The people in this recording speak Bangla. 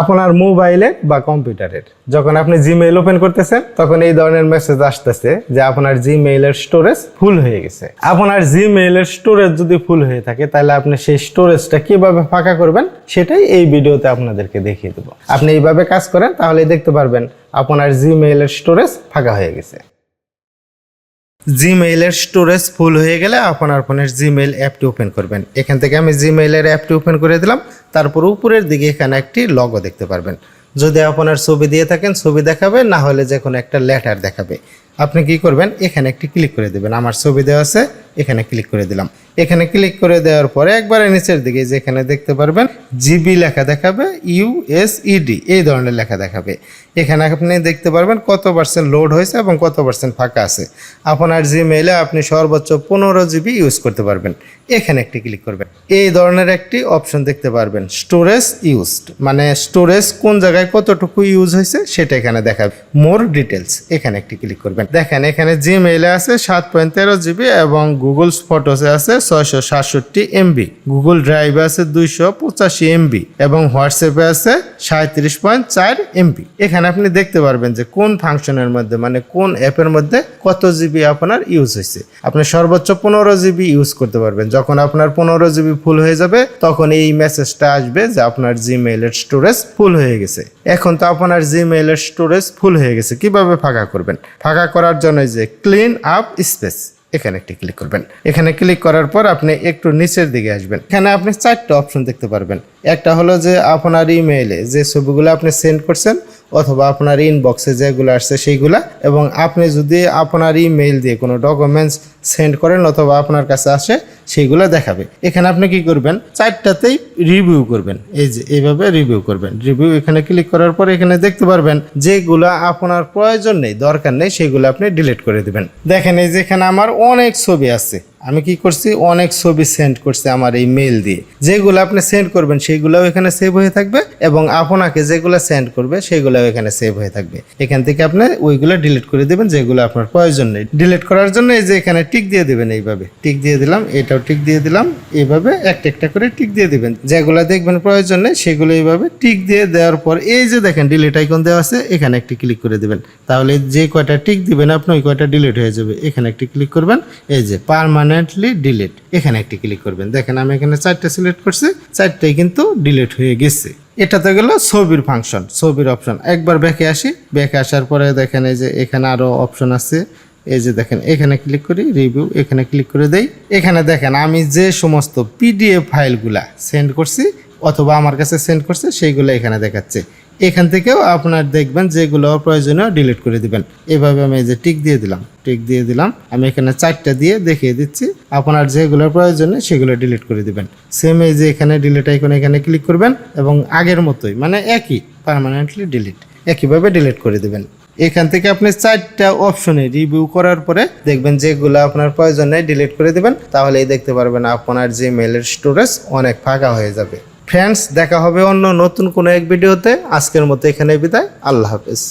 আপনার মোবাইলে বা কম্পিউটারের। যখন আপনি জিমেইল ওপেন করতেছেন, তখন এই ধরনের মেসেজ আসতেছে যে আপনার জিমেইলের স্টোরেজ ফুল হয়ে গেছে। আপনার জিমেইলের স্টোরেজ যদি ফুল হয়ে থাকে, তাহলে আপনি সেই স্টোরেজটা কীভাবে ফাঁকা করবেন, সেটাই এই ভিডিওতে আপনাদেরকে দেখিয়ে দেবো। আপনি এইভাবে কাজ করেন তাহলে দেখতে পারবেন আপনার জিমেইলের স্টোরেজ ফাঁকা হয়ে গেছে। জিমেইলের স্টোরেজ ফুল হয়ে গেলে আপনার ফোনের জিমেইল অ্যাপটি ওপেন করবেন। এখান থেকে আমি জিমেইলের অ্যাপটি ওপেন করে দিলাম। তারপর উপরের দিকে এখানে একটি লগও দেখতে পারবেন। যদি আপনার ছবি দিয়ে থাকেন, ছবি দেখাবে, না হলে যে কোনো একটা লেটার দেখাবে। আপনি কি করবেন? এখানে একটি ক্লিক করে দেবেন। আমার ছবি দেওয়া আছে। এখানে ক্লিক করে দিলাম। এখানে ক্লিক করে দেওয়ার পরে একবারে নিচের দিকে যেখানে দেখতে পারবেন জিবি লেখা দেখাবে ইউএসইডি এই ধরনের লেখা দেখাবে। এখানে আপনি দেখতে পারবেন কত পার্সেন্ট লোড হয়েছে এবং কত পার্সেন্ট ফাঁকা আছে। আপনার জিমেইলে আপনি সর্বোচ্চ পনেরো জিবি ইউজ করতে পারবেন। এখানে একটি ক্লিক করবেন। এই ধরনের একটি অপশন দেখতে পারবেন স্টোরেজ ইউজড মানে স্টোরেজ কোন জায়গায় কতটুকু ইউজ হয়েছে সেটা এখানে দেখাবে। মোর ডিটেলস এখানে একটি ক্লিক করবেন। দেখেন এখানে জিমেইলে আছে সাত পয়েন্ট তেরো জিবি এবং গুগল ফটোসে আছে ছয়শো সাতষট্টি এমবি গুগল ড্রাইভে আছে দুইশো পঁচাশি এমবি এবং হোয়াটসঅ্যাপে আছে সাঁত্রিশ পয়েন্ট চার এমবি এখানে আপনি দেখতে পারবেন যে কোন ফাংশনের মধ্যে মানে কোন অ্যাপের মধ্যে কত জিবি আপনার ইউজ হয়েছে। আপনি সর্বোচ্চ পনেরো জিবি ইউজ করতে পারবেন। যখন আপনার পনেরো জিবি ফুল হয়ে যাবে, তখন এই মেসেজটা আসবে যে আপনার জিমেইলের স্টোরেজ ফুল হয়ে গেছে। এখন তো আপনার জিমেইলের স্টোরেজ ফুল হয়ে গেছে। কীভাবে ফাঁকা করবেন? ফাঁকা করার জন্য যে ক্লিন আপ স্পেস এখানে একটি ক্লিক করবেন। এখানে ক্লিক করার পর আপনি একটু নিচের দিকে আসবেন। এখানে আপনি চারটা অপশন দেখতে পারবেন। একটা হলো যে আপনার ইমেইলে যে ছবিগুলো আপনি সেন্ড করছেন অথবা আপনার ইনবক্সে যেগুলো আসছে সেইগুলা এবং আপনি যদি আপনার ইমেইল দিয়ে কোনো ডকুমেন্টস সেন্ড করেন অথবা আপনার কাছে আসে সেইগুলো দেখাবে। এখানে আপনি কি করবেন? চারটাতেই রিভিউ করবেন। এই যে, এইভাবে রিভিউ করবেন। রিভিউ এখানে ক্লিক করার পর এখানে দেখতে পারবেন যেগুলো আপনার প্রয়োজন নেই, দরকার নেই, সেগুলো আপনি ডিলিট করে দেবেন। দেখেন এই যে এখানে আমার অনেক ছবি আছে। আমি কি করছি? অনেক ছবি সেন্ড করছি আমার এই মেল দিয়ে। যেগুলো আপনি সেন্ড করবেন সেইগুলোও এখানে সেভ হয়ে থাকবে এবং আপনাকে যেগুলো সেন্ড করবে, সেগুলোও এখানে সেভ হয়ে থাকবে। এখান থেকে আপনি ওইগুলো ডিলিট করে দেবেন, যেগুলো আপনার প্রয়োজন নেই। ডিলিট করার জন্য এই যে এখানে টিক দিয়ে দেবেন এইভাবে। টিক দিয়ে দিলাম, এটাও টিক দিয়ে দিলাম, এইভাবে একটা একটা করে টিক দিয়ে দিবেন। যেগুলো দেখবেন প্রয়োজন নেই, সেগুলো এইভাবে টিক দিয়ে দেওয়ার পর এই যে দেখেন ডিলিট আইকন দেওয়া আছে, এখানে একটি ক্লিক করে দেবেন। তাহলে যে কয়টা টিক দিবেন আপনি, ওই কয়টা ডিলিট হয়ে যাবে। এখানে একটি ক্লিক করবেন, এই যে পারমানেন্টলি ডিলিট এখানে একটি ক্লিক করবেন। দেখেন, আমি এখানে চারটা সিলেক্ট করছি, চারটাই কিন্তু ডিলিট হয়ে গেছে। এটা তো গেল ছবির ফাংশন ছবির অপশন একবার ব্যাকে আসি, ব্যাকে আসার পরে দেখেন এই যে এখানে আরও অপশন আছে। এই যে দেখেন, এখানে ক্লিক করি রিভিউ এখানে ক্লিক করে দেই। এখানে দেখেন, আমি যে সমস্ত পিডিএফ ফাইলগুলা সেন্ড করছি, অথবা আমার কাছে সেন্ড করছে, সেইগুলো এখানে দেখাচ্ছে। এখান থেকেও আপনার দেখবেন যেগুলো প্রয়োজনীয় ডিলিট করে দিবেন। এভাবে আমি এই যে টিক দিয়ে দিলাম টিক দিয়ে দিলাম। আমি এখানে চারটা দিয়ে দেখিয়ে দিচ্ছি। আপনার যেগুলো প্রয়োজনে সেগুলো ডিলিট করে দিবেন। সেম এই যে এখানে ডিলিট আইকন এখানে ক্লিক করবেন এবং আগের মতোই মানে একই পার্মানেন্টলি ডিলিট একইভাবে ডিলিট করে দিবেন। এখান থেকে আপনি চারটা অপশনে রিভিউ করার পরে দেখবেন যেগুলো আপনার প্রয়োজন ডিলিট করে দিবেন। তাহলেই দেখতে পারবেন আপনার যে মেলের স্টোরেজ অনেক ফাঁকা হয়ে যাবে। ফ্রেন্ডস দেখা হবে অন্য নতুন কোনো এক ভিডিওতে। আজকের মতো এখানে বিদায়। আল্লাহ হাফেজ।